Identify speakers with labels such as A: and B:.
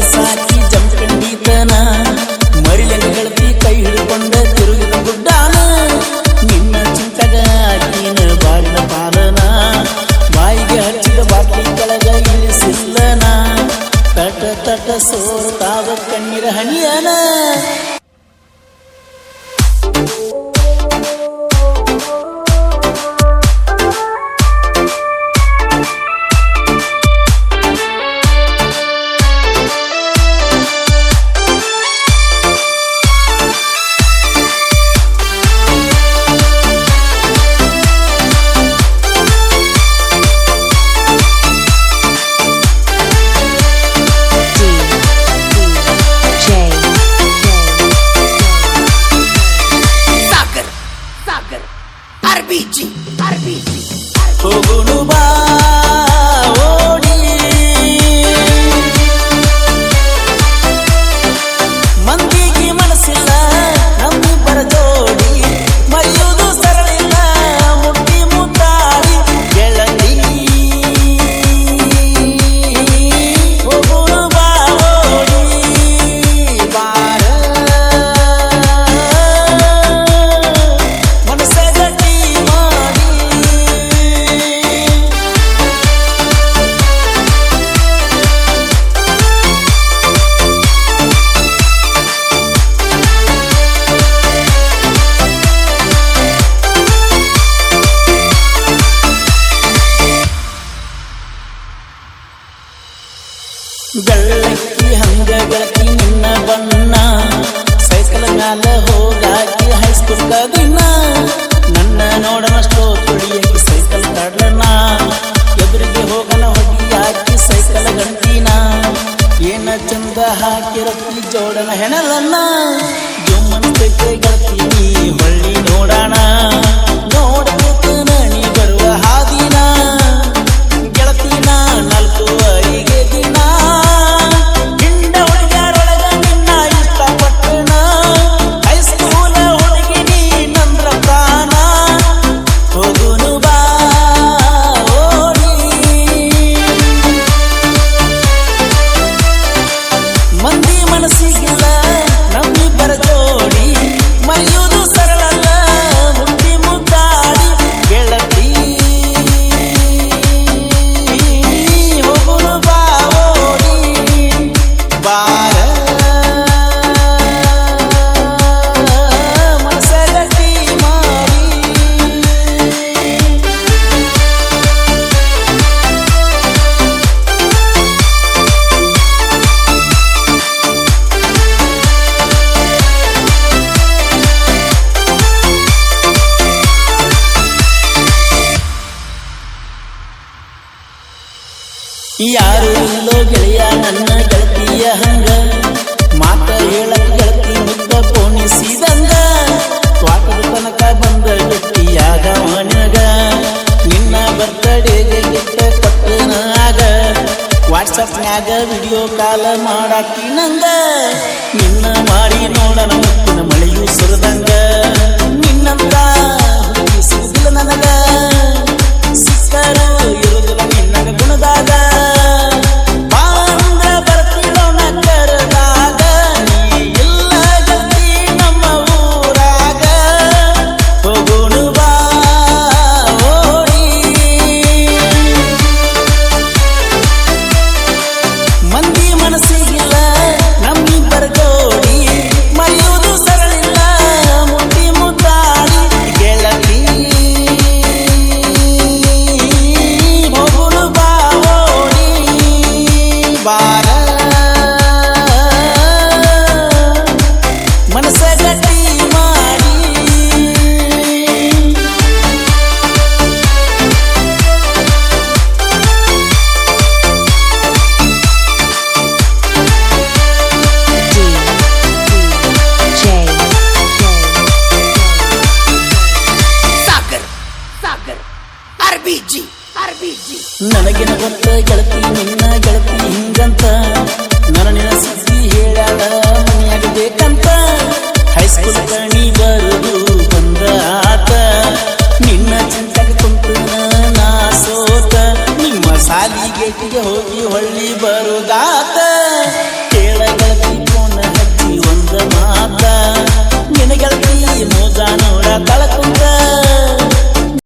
A: the. Arbigi, Arbigi. ಚಂದ ಹಾಕಿರತ್ತಿ ಜೋಡನ ಹೆಣಲನ್ನ ಜುಮ್ಮನ್ಸ್ತೈತೆ ಗೆಳತಿ ಯಾರು ಇಲ್ಲೋ ಗೆಳೆಯ, ನನ್ನ ಗೆಳತಿಯ ಹಂಗ. ಮಾತ ಹೇಳಕ್ ಗೆಳತಿ ಮುದ್ದ ಪೋಣಿಸಿದಂಗ. ತ್ವಾಟದ ತನಕ ಬಂದ ಗಟ್ಟಿಯಾಗ ಮನ್ಯಾಗ. ನಿನ್ನ ಬರ್ತಡೆಗೆ ಗಿಟ್ಟ ಕೊಟ್ಟನಾಗ. ವಾಟ್ಸಪ್ನ್ಯಾಗ ವಿಡಿಯೋ ಕಾಲ್ ಮಾಡಾಕಿ
B: ಅರ್ಬಿಜಿ ಅರ್ಬಿಜಿ
A: ನನಗಿನ ಗೊತ್ತ ಗೆಳತಿ, ನಿನ್ನ ಗೆಳತಿ ಹಿಂಗಂತ. ನನ್ನ ಸುದ್ದಿ ಹೇಳಾಳ ಮನೆಯಾಗಬೇಕಂತ ಹೈಸ್ಕೂಲ್ ಕಣಿ ಬರುದು ಬಂದ ಆತ. ನಿನ್ನ ಚಿಂತೆಗೆ ಕುಂತು ನಾ ಸೋತ. ನಿಮ್ಮ ಸಾಲಿ ಗೇಟಿಗೆ ಹೋಗಿ ಹೊಳ್ಳಿ ಬರುದಾತ. ಕೇಳ ಕೋನ ಹಚ್ಚಿ ಒಂದ ಮಾತ. ನಿನಗೆಳತಿ ಮೋಜ ನೋಡ ತಳಕ